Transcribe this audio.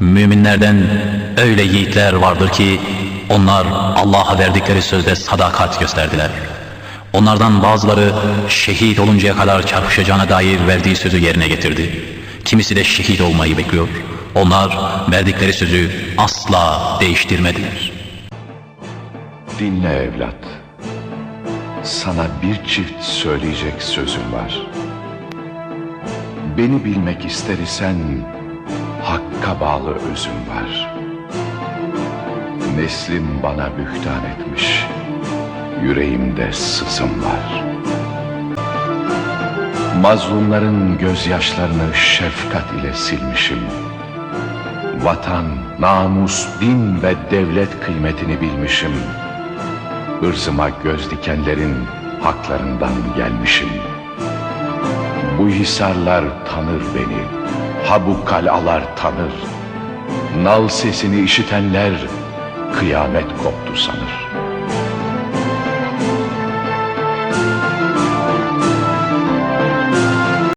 Müminlerden öyle yiğitler vardır ki onlar Allah'a verdikleri sözde sadakat gösterdiler. Onlardan bazıları şehit oluncaya kadar çarpışacağına dair verdiği sözü yerine getirdi. Kimisi de şehit olmayı bekliyor. Onlar verdikleri sözü asla değiştirmediler. Dinle evlat. Sana bir çift söyleyecek sözüm var. Beni bilmek ister isen bağlı özüm var. Neslim bana bühtan etmiş. Yüreğimde sızım var. Mazlumların gözyaşlarını şefkat ile silmişim. Vatan, namus, din ve devlet kıymetini bilmişim. Irzıma göz dikenlerin haklarından gelmişim. Bu hisarlar tanır beni, ha bu kalalar tanır. Nal sesini işitenler kıyamet koptu sanır.